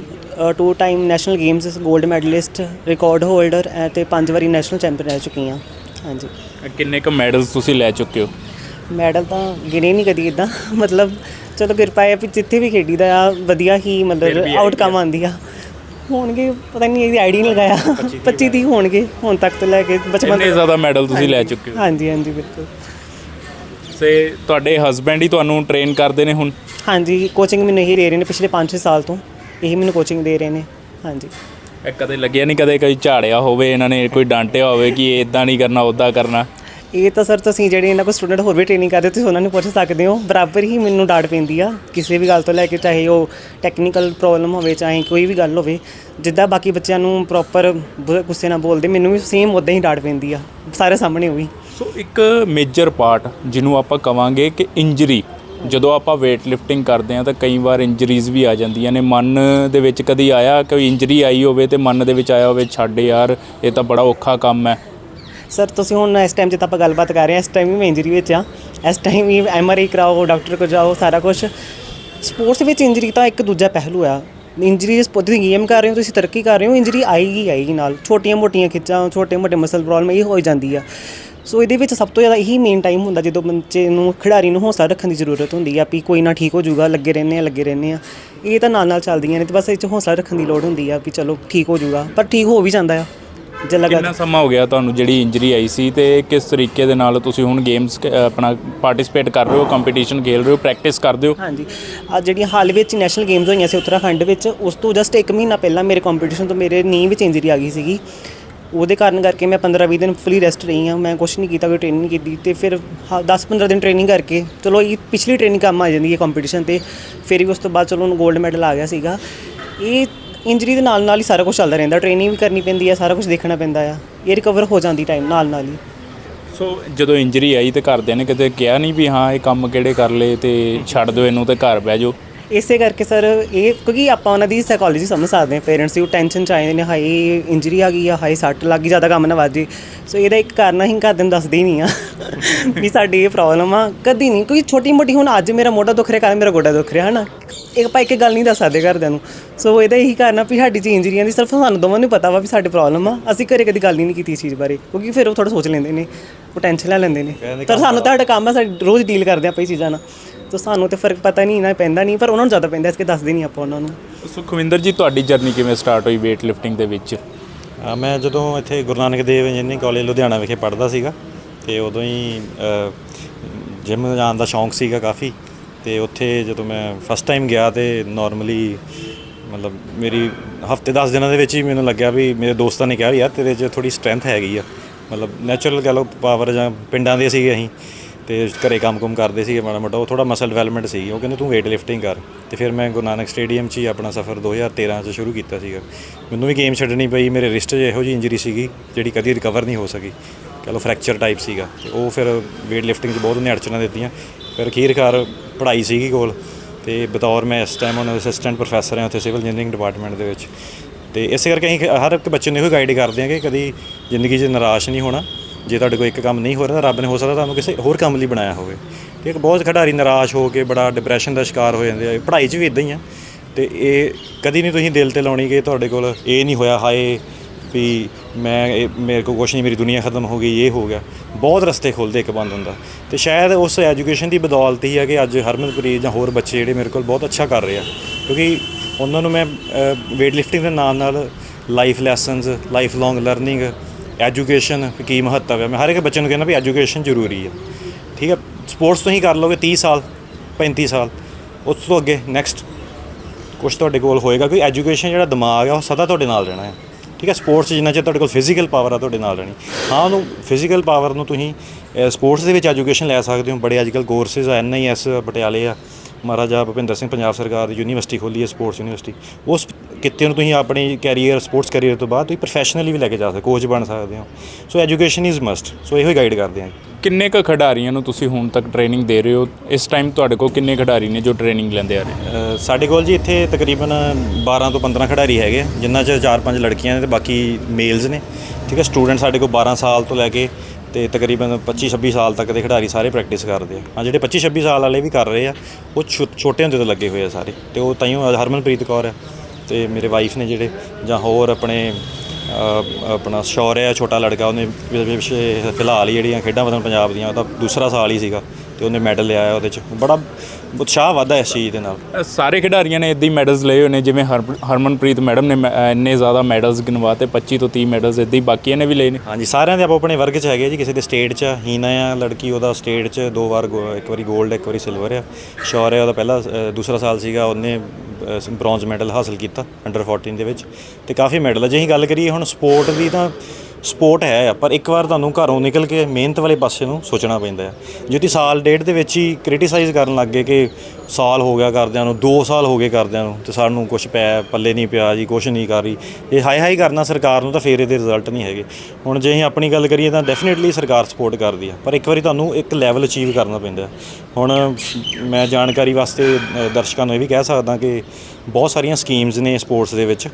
Speaker 1: two time national games 골ਡ ਮੈਡਲਿਸਟ ਰਿਕਾਰਡ ਹੋਲਡਰ ਤੇ ਪੰਜ ਵਾਰੀ ਨੈਸ਼ਨਲ ਚੈਂਪੀਅਨ ਰਹਿ ਚੁੱਕੀ ਹਾਂ। ਹਾਂਜੀ।
Speaker 2: ਕਿੰਨੇ ਕੁ ਮੈਡਲਸ ਤੁਸੀਂ ਲੈ ਚੁੱਕੇ ਹੋ?
Speaker 1: ਮੈਡਲ ਤਾਂ ਗਿਣੇ ਨਹੀਂ ਕਦੀ ਇਦਾਂ ਮਤਲਬ ਚਲੋ ਕਿਰਪਾ ਹੈ ਵੀ ਜਿੱਥੇ ਵੀ ਖੇਡੀਦਾ ਆ ਵਧੀਆ ਹੀ ਮਤਲਬ ਆਊਟਕਮ ਆਉਂਦੀ ਆ। ਹੋਣਗੇ ਪਤਾ ਨਹੀਂ ਇਹਦੀ ਆਈਡੀ ਨਹੀਂ ਲਗਾਇਆ। 25 ਦੀ ਹੋਣਗੇ ਹੁਣ ਤੱਕ ਤੋਂ ਲੈ ਕੇ ਬਚਪਨ ਤੋਂ
Speaker 2: ਜ਼ਿਆਦਾ ਮੈਡਲ ਤੁਸੀਂ ਲੈ ਚੁੱਕੇ ਹੋ।
Speaker 1: ਹਾਂਜੀ ਹਾਂਜੀ ਬਿਲਕੁਲ।
Speaker 2: ਤੇ ਤੁਹਾਡੇ ਹਸਬੈਂਡ ਹੀ ਤੁਹਾਨੂੰ ਟ੍ਰੇਨ ਕਰਦੇ ਨੇ ਹੁਣ?
Speaker 1: ਹਾਂਜੀ ਕੋਚਿੰਗ ਮੈਨੂੰ ਇਹੀ ਦੇ ਰਹੇ ਨੇ ਪਿਛਲੇ 5-6 ਸਾਲ ਤੋਂ। ਇਹੀ ਮੈਨੂੰ ਕੋਚਿੰਗ ਦੇ ਰਹੇ ਨੇ। ਹਾਂਜੀ।
Speaker 2: ਇਹ ਕਦੇ ਲੱਗਿਆ ਨਹੀਂ ਕਦੇ ਕੋਈ ਝਾੜਿਆ ਹੋਵੇ ਇਹਨਾਂ ਨੇ ਕੋਈ ਡਾਂਟਿਆ ਹੋਵੇ ਕਿ ਇਦਾਂ ਨਹੀਂ ਕਰਨਾ ਉਦਾਂ ਕਰਨਾ।
Speaker 1: ਇਹ ਤਾਂ ਸਰ ਤੁਸੀਂ ਜਿਹੜੇ ਇਹਨਾਂ ਕੋਲ ਸਟੂਡੈਂਟ ਹੋਰ ਵੀ ਟ੍ਰੇਨਿੰਗ ਕਰਦੇ ਤੁਸੀਂ ਉਹਨਾਂ ਨੂੰ ਪੁੱਛ ਸਕਦੇ ਹੋ। ਬਰਾਬਰ ਹੀ ਮੈਨੂੰ ਡਾਂਟ ਪੈਂਦੀ ਆ ਕਿਸੇ ਵੀ ਗੱਲ ਤੋਂ ਲੈ ਕੇ ਚਾਹੇ ਉਹ ਟੈਕਨੀਕਲ ਪ੍ਰੋਬਲਮ ਹੋਵੇ ਚਾਹੇ ਕੋਈ ਵੀ ਗੱਲ ਹੋਵੇ ਜਿੱਦਾਂ ਬਾਕੀ ਬੱਚਿਆਂ ਨੂੰ ਪ੍ਰੋਪਰ ਗੁੱਸੇ ਨਾਲ ਬੋਲਦੇ ਮੈਨੂੰ ਵੀ ਸੇਮ ਉਦਾਂ ਹੀ ਡਾਂਟ ਪੈਂਦੀ ਆ ਸਾਰੇ ਸਾਹਮਣੇ ਉਹ। ਵੀ
Speaker 2: ਸੋ ਇੱਕ ਮੇਜਰ ਪਾਰਟ ਜਿਹਨੂੰ ਆਪਾਂ ਕਵਾਂਗੇ ਕਿ ਇੰਜਰੀ ਜਦੋਂ ਆਪਾਂ weight lifting ਕਰਦੇ ਆ ਤਾਂ ਕਈ ਵਾਰ ਇੰਜਰੀਜ਼ ਵੀ ਆ ਜਾਂਦੀਆਂ ਨੇ। ਮਨ ਦੇ ਵਿੱਚ ਕਦੀ ਆਇਆ ਕੋਈ ਇੰਜਰੀ ਆਈ ਹੋਵੇ ਤੇ ਮਨ ਦੇ ਵਿੱਚ ਆਇਆ ਹੋਵੇ, ਛੱਡ ਯਾਰ, ਇਹ ਤਾਂ ਬੜਾ ਔਖਾ ਕੰਮ ਹੈ।
Speaker 1: ਸਰ ਤੁਸੀਂ ਹੁਣ ਇਸ ਟਾਈਮ 'ਚ ਤਾਂ ਆਪਾਂ ਗੱਲਬਾਤ ਕਰ ਰਹੇ ਹਾਂ। ਇਸ ਟਾਈਮ ਵੀ ਮੈਂ ਇੰਜਰੀ ਵਿੱਚ ਆ ਇਸ ਟਾਈਮ ਵੀ ਐਮਆਰਆਈ ਕਰਾਓ ਡਾਕਟਰ ਕੋਲ ਜਾਓ, ਸਾਰਾ ਕੁਝ ਸਪੋਰਟਸ ਵਿੱਚ ਇੰਜਰੀ ਤਾਂ ਇੱਕ ਦੂਜਾ ਪਹਿਲੂ ਆ। ਇੰਜਰੀ ਸਪੋਰਟ ਗੇਮ ਕਰ ਰਹੇ ਹੋ, ਤੁਸੀਂ ਤਰੱਕੀ ਕਰ ਰਹੇ ਹੋ ਇੰਜਰੀ ਆਏਗੀ ਆਏਗੀ ਨਾਲ। ਛੋਟੀਆਂ ਮੋਟੀਆਂ ਖਿੱਚਾਂ ਛੋਟੇ ਮੋਟੇ ਮਸਲ ਪ੍ਰੋਬਲਮ ਇਹ ਹੋ ਜਾਂਦੀ ਆ। ਸੋ ਇਹਦੇ ਵਿੱਚ ਸਭ ਤੋਂ ਜ਼ਿਆਦਾ ਇਹੀ ਮੇਨ ਟਾਈਮ ਹੁੰਦਾ ਜਦੋਂ ਬੱਚੇ ਨੂੰ ਖਿਡਾਰੀ ਨੂੰ ਹੌਸਲਾ ਰੱਖਣ ਦੀ ਜ਼ਰੂਰਤ ਹੁੰਦੀ ਆ ਵੀ ਕੋਈ ਨਾ ਠੀਕ ਹੋ ਜਾਊਗਾ ਲੱਗੇ ਰਹਿੰਦੇ ਆ ਲੱਗੇ ਰਹਿੰਦੇ ਆ। ਇਹ ਤਾਂ ਨਾਲ ਨਾਲ ਚੱਲਦੀਆਂ ਨੇ ਤੇ ਬਸ ਇਹ 'ਚ ਹੌਸਲਾ ਰੱਖਣ ਦੀ ਲੋੜ ਹੁੰਦੀ ਆ ਵੀ ਚਲੋ ਠੀਕ ਹੋ ਜਾਊਗਾ ਪਰ ਠੀਕ ਹੋ ਵੀ ਜਾਂਦਾ ਆ। ਜੇ ਲਗਾ
Speaker 2: ਕਿੰਨਾ ਸਮਾਂ ਹੋ ਗਿਆ ਤੁਹਾਨੂੰ ਜਿਹੜੀ ਇੰਜਰੀ ਆਈ ਸੀ ਤੇ ਕਿਸ ਤਰੀਕੇ ਦੇ ਨਾਲ ਤੁਸੀਂ ਹੁਣ ਗੇਮਸ ਆਪਣਾ ਪਾਰਟਿਸਿਪੇਟ ਕਰ ਰਹੇ ਹੋ ਕੰਪੀਟੀਸ਼ਨ ਖੇਲ ਰਹੇ ਹੋ ਪ੍ਰੈਕਟਿਸ ਕਰਦੇ ਹੋ?
Speaker 1: ਹਾਂਜੀ। ਆ ਜਿਹੜੀਆਂ ਹਾਲ ਵਿੱਚ ਨੈਸ਼ਨਲ ਗੇਮਸ ਹੋਈਆਂ ਸੀ ਉੱਤਰਾਖੰਡ ਵਿੱਚ ਉਸ ਤੋਂ ਜਸਟ 1 ਮਹੀਨਾ ਪਹਿਲਾਂ ਮੇਰੇ ਕੰਪੀਟੀਸ਼ਨ ਤੋਂ ਮੇਰੇ ਨੀ ਵਿੱਚ ਇੰਜਰੀ ਆ ਗਈ ਸੀਗੀ। ਉਹਦੇ ਕਾਰਨ ਕਰਕੇ ਮੈਂ 15-20 ਦਿਨ ਫੁੱਲੀ ਰੈਸਟ ਰਹੀ ਹਾਂ। ਮੈਂ ਕੁਝ ਨਹੀਂ ਕੀਤਾ, ਕੋਈ ਟ੍ਰੇਨਿੰਗ ਨਹੀਂ ਕੀਤੀ ਤੇ ਫਿਰ 10-15 ਦਿਨ ਟ੍ਰੇਨਿੰਗ ਕਰਕੇ ਚਲੋ ਇਹ ਪਿਛਲੀ ਟ੍ਰੇਨਿੰਗ ਕੰਮ ਆ ਜਾਂਦੀ ਹੈ ਕੰਪੀਟੀਸ਼ਨ ਤੇ। ਫਿਰ ਵੀ ਉਸ ਤੋਂ ਬਾਅਦ ਚਲੋ ਉਹਨੂੰ 골ਡ ਮੈਡਲ ਆ ਗਿਆ ਸੀਗਾ। ਇਹ ਇੰਜਰੀ ਦੇ ਨਾਲ ਨਾਲ ਹੀ ਸਾਰਾ ਕੁਝ ਚੱਲਦਾ ਰਹਿੰਦਾ। ਟ੍ਰੇਨਿੰਗ ਵੀ ਕਰਨੀ ਪੈਂਦੀ ਹੈ ਸਾਰਾ ਕੁਝ ਦੇਖਣਾ ਪੈਂਦਾ ਆ। ਇਹ ਰਿਕਵਰ ਹੋ ਜਾਂਦੀ ਟਾਈਮ ਨਾਲ ਨਾਲ ਹੀ।
Speaker 2: ਸੋ ਜਦੋਂ ਇੰਜਰੀ ਆਈ ਤੇ ਘਰਦਿਆਂ ਨੇ ਕਿਤੇ ਕਿਹਾ ਨਹੀਂ ਵੀ ਹਾਂ, ਇਹ ਕੰਮ ਕਿਹੜੇ ਕਰ ਲਏ ਤੇ ਛੱਡ ਦਿਓ ਇਹਨੂੰ ਤੇ ਘਰ ਬਹਿ ਜਾਓ?
Speaker 1: ਇਸੇ ਕਰਕੇ ਸਰ ਇਹ ਕਿਉਂਕਿ ਆਪਾਂ ਉਹਨਾਂ ਦੀ ਸਾਈਕੋਲੋਜੀ ਸਮਝ ਸਕਦੇ ਹਾਂ ਪੇਰੈਂਟਸ ਦੀ ਉਹ ਟੈਨਸ਼ਨ ਚ ਆਏ ਨੇ ਹਾਏ ਇੰਜਰੀ ਆ ਗਈ ਆ ਹਾਏ ਸੱਟ ਲੱਗ ਗਈ ਜ਼ਿਆਦਾ ਕੰਮ ਨਾ ਵਾਜੇ ਸੋ ਇਹਦਾ ਇੱਕ ਕਾਰਨ ਅਸੀਂ ਘਰਦਿਆਂ ਨੂੰ ਦੱਸਦੇ ਹੀ ਨਹੀਂ ਆ ਵੀ ਸਾਡੀ ਇਹ ਪ੍ਰੋਬਲਮ ਆ ਕਦੀ ਨਹੀਂ ਕੋਈ ਛੋਟੀ ਮੋਟੀ ਹੁਣ ਅੱਜ ਮੇਰਾ ਮੋਢਾ ਦੁਖ ਰਿਹਾ ਕੱਲ੍ਹ ਮੇਰਾ ਗੋਡਾ ਦੁਖ ਰਿਹਾ ਹਨਾ? ਇੱਕ ਆਪਾਂ ਇੱਕ ਗੱਲ ਨਹੀਂ ਦੱਸ ਸਕਦੇ ਘਰਦਿਆਂ ਨੂੰ। ਸੋ ਇਹਦਾ ਇਹੀ ਕਾਰਨ ਆ ਵੀ ਸਾਡੀ ਚ ਇੰਜਰੀਆਂ ਦੀ ਸਿਰਫ ਸਾਨੂੰ ਦੋਵਾਂ ਨੂੰ ਪਤਾ ਵਾ ਵੀ ਸਾਡੀ ਪ੍ਰੋਬਲਮ ਆ ਅਸੀਂ ਘਰੇ ਕਦੀ ਗੱਲ ਹੀ ਨਹੀਂ ਕੀਤੀ ਇਸ ਚੀਜ਼ ਬਾਰੇ ਕਿਉਂਕਿ ਫਿਰ ਉਹ ਥੋੜਾ ਸੋਚ ਲੈਂਦੇ ਨੇ ਉਹ ਟੈਨਸ਼ਨ ਲੈ ਲੈਂਦੇ ਨੇ। ਪਰ ਸਾਨੂੰ ਤੁਹਾਡਾ ਕੰਮ ਆ ਸਾਡੀ ਰੋਜ਼ ਡੀਲ ਕਰਦੇ ਆਪਾਂ ਇਹ ਚੀਜ਼ਾਂ ਨਾਲ। ਤਾਂ ਸਾਨੂੰ ਤੇ ਫ਼ਰਕ ਪਤਾ ਨਹੀਂ ਨਾ ਪੈਂਦਾ ਨਹੀਂ ਪਰ ਉਹਨਾਂ ਨੂੰ ਜ਼ਿਆਦਾ ਪੈਂਦਾ ਇਸ ਕੇ ਦੱਸਦੇ ਨਹੀਂ ਆਪਾਂ ਉਹਨਾਂ ਨੂੰ।
Speaker 2: ਸੁਖਵਿੰਦਰ ਜੀ ਤੁਹਾਡੀ ਜਰਨੀ ਕਿਵੇਂ ਸਟਾਰਟ ਹੋਈ weight lifting ਦੇ ਵਿੱਚ?
Speaker 3: ਅ, ਮੈਂ ਜਦੋਂ ਇੱਥੇ ਗੁਰੂ ਨਾਨਕ ਦੇਵ ਇੰਜੀਨੀਅਰਿੰਗ ਕਾਲਜ ਲੁਧਿਆਣਾ ਵਿਖੇ ਪੜ੍ਹਦਾ ਸੀਗਾ ਤੇ ਉਦੋਂ ਹੀ ਜਿਮ ਜਾਣ ਦਾ ਸ਼ੌਂਕ ਸੀਗਾ ਕਾਫੀ ਤੇ ਉੱਥੇ ਜਦੋਂ ਮੈਂ ਫਸਟ ਟਾਈਮ ਗਿਆ ਤੇ ਨਾਰਮਲੀ ਮਤਲਬ ਮੇਰੀ ਹਫ਼ਤੇ 10 ਦਿਨਾਂ ਦੇ ਵਿੱਚ ਹੀ ਮੈਨੂੰ ਲੱਗਿਆ ਵੀ ਮੇਰੇ ਦੋਸਤਾਂ ਨੇ ਕਿਹਾ ਵੀ ਯਾਰ ਤੇਰੇ 'ਚ ਥੋੜੀ ਸਟਰੈਂਥ ਹੈਗੀ ਆ। ਮਤਲਬ ਨੈਚੁਰਲ ਕਹ ਲਓ ਪਾਵਰ ਜਾਂ ਪਿੰਡਾਂ ਦੇ ਸੀਗੇ ਅਸੀਂ ਤੇ ਘਰੇ ਕੰਮ-ਕੁਮ ਕਰਦੇ ਸੀਗੇ ਮਾੜਾ ਮੋਟਾ, ਉਹ ਥੋੜਾ ਮਸਲ ਡਿਵੈਲਪਮੈਂਟ ਸੀ ਉਹ ਕਹਿੰਦੇ ਤੂੰ weight lifting ਕਰ। ਤੇ ਫਿਰ ਮੈਂ ਗੁਰੂ ਨਾਨਕ ਸਟੇਡੀਅਮ 'ਚ ਹੀ ਆਪਣਾ ਸਫ਼ਰ 2013 'ਚ ਸ਼ੁਰੂ ਕੀਤਾ ਸੀਗਾ। ਮੈਨੂੰ ਵੀ ਗੇਮ ਛੱਡਣੀ ਪਈ, ਮੇਰੇ ਰਿਸਟ 'ਚ ਇਹੋ ਜਿਹੀ ਇੰਜਰੀ ਸੀਗੀ, ਜਿਹੜੀ ਕਦੀ ਰਿਕਵਰ ਨਹੀਂ ਹੋ ਸਕੀ। ਕਹ ਲਓ ਫ੍ਰੈਕਚਰ ਟਾਈਪ ਸੀਗਾ। ਤੇ ਉਹ ਫਿਰ weight lifting 'ਚ ਬਹੁਤ ਉਹਨੇ ਅੜਚਣਾਂ ਦਿੱਤੀਆਂ। ਫਿਰ ਅਖੀਰਕਾਰ ਪੜ੍ਹਾਈ ਸੀਗੀ ਕੋਲ, ਤੇ ਬਤੌਰ ਮੈਂ ਇਸ ਟਾਈਮ ਉਹਨਾਂ ਅਸਿਸਟੈਂਟ ਪ੍ਰੋਫੈਸਰ ਹਾਂ ਉੱਥੇ ਸਿਵਲ ਇੰਜੀਨੀਅਰਿੰਗ ਡਿਪਾਰਟਮੈਂਟ ਦੇ ਵਿੱਚ। ਤੇ ਇਸੇ ਕਰਕੇ ਅਸੀਂ ਹਰ ਇੱਕ ਬੱਚੇ ਨੂੰ ਇਹੋ ਗਾਈਡ ਕਰਦੇ ਹਾਂ ਕਿ ਕਦੀ ਜ਼ਿੰਦਗੀ 'ਚ ਨਿਰਾਸ਼ ਨਹੀਂ ਹੋਣਾ। ਜੇ ਤੁਹਾਡੇ ਕੋਲ ਇੱਕ ਕੰਮ ਨਹੀਂ ਹੋ ਰਿਹਾ ਤਾਂ ਰੱਬ ਨੇ ਹੋ ਸਕਦਾ ਤੁਹਾਨੂੰ ਕਿਸੇ ਹੋਰ ਕੰਮ ਲਈ ਬਣਾਇਆ ਹੋਵੇ। ਤੇ ਇੱਕ ਬਹੁਤ ਖਿਡਾਰੀ ਨਿਰਾਸ਼ ਹੋ ਕੇ ਬੜਾ ਡਿਪਰੈਸ਼ਨ ਦਾ ਸ਼ਿਕਾਰ ਹੋ ਜਾਂਦੇ ਆ। ਪੜ੍ਹਾਈ 'ਚ ਵੀ ਇਦਾਂ ਹੀ ਆ। ਤੇ ਇਹ ਕਦੀ ਨਹੀਂ ਤੁਸੀਂ ਦਿਲ ਤੇ ਲਾਉਣੀ ਕਿ ਤੁਹਾਡੇ ਕੋਲ ਇਹ ਨਹੀਂ ਹੋਇਆ, ਹਾਏ ਵੀ ਮੈਂ ਇਹ ਮੇਰੇ ਕੋਲ ਕੁਛ ਨਹੀਂ, ਮੇਰੀ ਦੁਨੀਆ ਖਤਮ ਹੋ ਗਈ, ਇਹ ਹੋ ਗਿਆ। ਬਹੁਤ ਰਸਤੇ ਖੁੱਲਦੇ ਇੱਕ ਬੰਦ ਹੁੰਦਾ। ਤੇ ਸ਼ਾਇਦ ਉਸ ਐਜੂਕੇਸ਼ਨ ਦੀ ਬਦੌਲਤ ਹੀ ਆ ਕਿ ਅੱਜ ਹਰਮਨਪ੍ਰੀਤ ਜਾਂ ਹੋਰ ਬੱਚੇ ਜਿਹੜੇ ਮੇਰੇ ਕੋਲ ਬਹੁਤ ਅੱਛਾ ਕਰ ਰਹੇ ਆ। ਕਿਉਂਕਿ ਉਹਨਾਂ ਨੂੰ ਮੈਂ weight lifting ਦੇ ਨਾਲ ਨਾਲ life lessons life long learning education ਕੀ ਮਹੱਤਵ ਹੈ। ਮੈਂ ਹਰ ਇੱਕ ਬੱਚੇ ਨੂੰ ਕਹਿੰਦਾ ਵੀ ਐਜੂਕੇਸ਼ਨ ਜ਼ਰੂਰੀ ਹੈ। ਠੀਕ ਹੈ, ਸਪੋਰਟਸ ਤੁਸੀਂ ਕਰ ਲਓਗੇ 30 ਸਾਲ 35 ਸਾਲ, ਉਸ ਤੋਂ ਅੱਗੇ ਨੈਕਸਟ ਕੁਝ ਤੁਹਾਡੇ ਕੋਲ ਹੋਏਗਾ ਕਿ ਐਜੂਕੇਸ਼ਨ ਜਿਹੜਾ ਦਿਮਾਗ ਆ ਉਹ ਸਦਾ ਤੁਹਾਡੇ ਨਾਲ ਰਹਿਣਾ ਹੈ। ਠੀਕ ਹੈ, ਸਪੋਰਟਸ ਜਿੰਨਾ ਚਿਰ ਤੁਹਾਡੇ ਕੋਲ ਫਿਜ਼ੀਕਲ ਪਾਵਰ ਆ, ਤੁਹਾਡੇ ਨਾਲ ਰਹਿਣੀ। ਹਾਂ, ਉਹਨੂੰ ਫਿਜ਼ੀਕਲ ਪਾਵਰ ਨੂੰ ਤੁਸੀਂ ਸਪੋਰਟਸ ਦੇ ਵਿੱਚ ਐਜੂਕੇਸ਼ਨ ਲੈ ਸਕਦੇ ਹੋ। ਬੜੇ ਅੱਜਕੱਲ ਕੋਰਸਿਸ ਆ ਐਨਆਈਐਸ ਪਟਿਆਲੇ ਆ। ਮਹਾਰਾਜਾ ਭੁਪਿੰਦਰ ਸਿੰਘ, ਪੰਜਾਬ ਸਰਕਾਰ ਦੀ ਯੂਨੀਵਰਸਿਟੀ ਖੋਲੀ ਹੈ, ਸਪੋਰਟਸ ਯੂਨੀਵਰਸਿਟੀ। ਉਸ ਕਿਤੇ ਨੂੰ ਤੁਸੀਂ ਆਪਣੀ ਕੈਰੀਅਰ ਸਪੋਰਟਸ ਕੈਰੀਅਰ ਤੋਂ ਬਾਅਦ ਤੁਸੀਂ ਪ੍ਰੋਫੈਸ਼ਨਲੀ ਵੀ ਲੈ ਕੇ ਜਾ ਸਕਦੇ ਕੋਚ ਬਣ ਸਕਦੇ ਹੋ। So education is must so ਇਹੋ ਹੀ ਗਾਈਡ ਕਰਦੇ ਹਾਂ।
Speaker 2: ਕਿੰਨੇ ਕੁ ਖਿਡਾਰੀਆਂ ਨੂੰ ਤੁਸੀਂ ਹੁਣ ਤੱਕ ਟ੍ਰੇਨਿੰਗ ਦੇ ਰਹੇ ਹੋ? ਇਸ ਟਾਈਮ ਤੁਹਾਡੇ ਕੋਲ ਕਿੰਨੇ ਖਿਡਾਰੀ ਨੇ ਜੋ ਟ੍ਰੇਨਿੰਗ ਲੈਂਦੇ ਆ ਰਹੇ?
Speaker 3: ਅ, ਸਾਡੇ ਕੋਲ ਜੀ ਇੱਥੇ ਤਕਰੀਬਨ 12 ਤੋਂ 15 ਖਿਡਾਰੀ ਹੈਗੇ ਜਿਨ੍ਹਾਂ 'ਚ 4-5 ਲੜਕੀਆਂ ਨੇ ਤੇ ਬਾਕੀ ਮੇਲਸ ਨੇ। ਠੀਕ ਹੈ ਸਟੂਡੈਂਟ ਸਾਡੇ ਕੋਲ 12 ਸਾਲ ਤੋਂ ਲੈ ਕੇ ਤੇ ਤਕਰੀਬਨ 25-26 ਸਾਲ ਤੱਕ ਦੇ ਖਿਡਾਰੀ ਸਾਰੇ ਪ੍ਰੈਕਟਿਸ ਕਰਦੇ ਆ। ਹਾਂ ਜਿਹੜੇ 25-26 ਸਾਲ ਵਾਲੇ ਵੀ ਕਰ ਰਹੇ ਆ ਉਹ ਛੋ- ਛੋਟੇ ਹੁੰਦੇ ਤੋਂ ਲੱਗੇ ਹੋਏ ਆ ਸਾਰੇ। ਤੇ ਉਹ ਤਾਈਓ ਹਰਮਨਪ੍ਰੀਤ ਕੌਰ ਆ। ਤੇ ਮੇਰੇ ਵਾਈਫ ਨੇ ਜਿਹੜੇ ਜਾਂ ਹੋਰ ਆਪਣੇ ਆਪਣਾ ਸ਼ੌਰਯ ਆ ਛੋਟਾ ਲੜਕਾ ਉਹਨੇ ਵਿਸ਼ੇ ਫਿਲਹਾਲ ਹੀ ਜਿਹੜੀਆਂ ਖੇਡਾਂ ਵਤਨ ਪੰਜਾਬ ਦੀਆਂ ਉਹਦਾ ਦੂਸਰਾ ਸਾਲ ਹੀ ਸੀਗਾ ਤੇ ਉਹਨੇ ਮੈਡਲ ਲਿਆ ਉਹਦੇ ਚ। ਬੜਾ ਉਤਸ਼ਾਹ ਵੱਧਦਾ ਇਸ ਚੀਜ਼ ਦੇ ਨਾਲ।
Speaker 2: ਸਾਰੇ ਖਿਡਾਰੀਆਂ ਨੇ ਇਦਾਂ ਹੀ ਮੈਡਲਸ ਲਏ ਹੋਏ ਨੇ ਜਿਵੇਂ ਹਰ- ਹਰਮਨਪ੍ਰੀਤ ਮੈਡਮ ਨੇ ਇੰਨੇ ਜ਼ਿਆਦਾ ਮੈਡਲਸ ਗਿਣਵਾਤੇ 25 ਤੋਂ 30 ਮੈਡਲਸ ਇਦਾਂ ਹੀ ਬਾਕੀਆਂ ਨੇ ਵੀ ਲਏ ਨੇ।
Speaker 3: ਹਾਂਜੀ ਸਾਰਿਆਂ ਦੇ ਆਪੋ ਆਪਣੇ ਵਰਗ 'ਚ ਹੈਗੇ ਜੀ ਕਿਸੇ ਦੇ ਸਟੇਟ 'ਚ ਹੀਨਾ ਆ ਲੜਕੀ ਉਹਦਾ ਸਟੇਟ 'ਚ ਦੋ ਵਾਰ ਇੱਕ ਵਾਰੀ 골ਡ ਇੱਕ ਵਾਰੀ ਸਿਲਵਰ ਆ। ਸ਼ੌਰਯ ਉਹਦਾ ਪਹਿਲਾ ਦੂਸਰਾ ਸਾਲ ਸੀਗਾ ਉਹਨੇ ਬ੍ਰੌਂਜ਼ ਮੈਡਲ ਹਾਸਲ ਕੀਤਾ ਅੰਡਰ 14 ਦੇ ਵਿੱਚ। ਤੇ ਕਾਫੀ ਮੈਡਲ ਆ। ਜੇ ਅਸੀਂ ਗੱਲ ਕਰੀਏ ਹੁਣ ਸਪੋਰਟ ਦੀ ਤਾਂ ਸਪੋਰਟ ਹੈ ਆ, ਪਰ ਇੱਕ ਵਾਰ ਤੁਹਾਨੂੰ ਘਰੋਂ ਨਿਕਲ ਕੇ ਮਿਹਨਤ ਵਾਲੇ ਪਾਸੇ ਨੂੰ ਸੋਚਣਾ ਪੈਂਦਾ ਹੈ ਜੇ ਤੁਸੀਂ ਸਾਲ ਡੇਢ ਦੇ ਵਿੱਚ ਹੀ ਕ੍ਰਿਟਿਸਾਈਜ਼ ਕਰਨ ਲੱਗ ਗਏ ਕਿ ਸਾਲ ਹੋ ਗਿਆ ਕਰਦਿਆਂ ਨੂੰ 2 ਸਾਲ ਹੋ ਗਏ ਕਰਦਿਆਂ ਨੂੰ ਤੇ ਸਾਨੂੰ ਕੁਝ ਪੈ, ਪੱਲੇ ਨਹੀਂ ਪਿਆ ਜੀ ਕੁਝ ਨਹੀਂ ਕਰ ਰਹੀ। ਇਹ ਹਾਈ ਹਾਈ ਕਰਨਾ ਸਰਕਾਰ ਨੂੰ ਤਾਂ ਫੇਰ ਇਹਦੇ ਰਿਜ਼ਲਟ ਨਹੀਂ ਹੈਗੇ। ਹੁਣ ਜੇ ਅਸੀਂ ਆਪਣੀ ਗੱਲ ਕਰੀਏ ਤਾਂ ਡੈਫੀਨਿਟਲੀ ਸਰਕਾਰ ਸਪੋਰਟ ਕਰਦੀ ਆ, ਪਰ ਇੱਕ ਵਾਰੀ ਤੁਹਾਨੂੰ ਇੱਕ ਲੈਵਲ ਅਚੀਵ ਕਰਨਾ ਪੈਂਦਾ। ਹੁਣ ਮੈਂ ਜਾਣਕਾਰੀ ਵਾਸਤੇ ਦਰਸ਼ਕਾਂ ਨੂੰ ਇਹ ਵੀ ਕਹਿ ਸਕਦਾ ਕਿ ਬਹੁਤ ਸਾਰੀਆਂ ਸਕੀਮਸ ਨੇ ਸਪੋਰਟਸ ਦੇ ਵਿੱਚ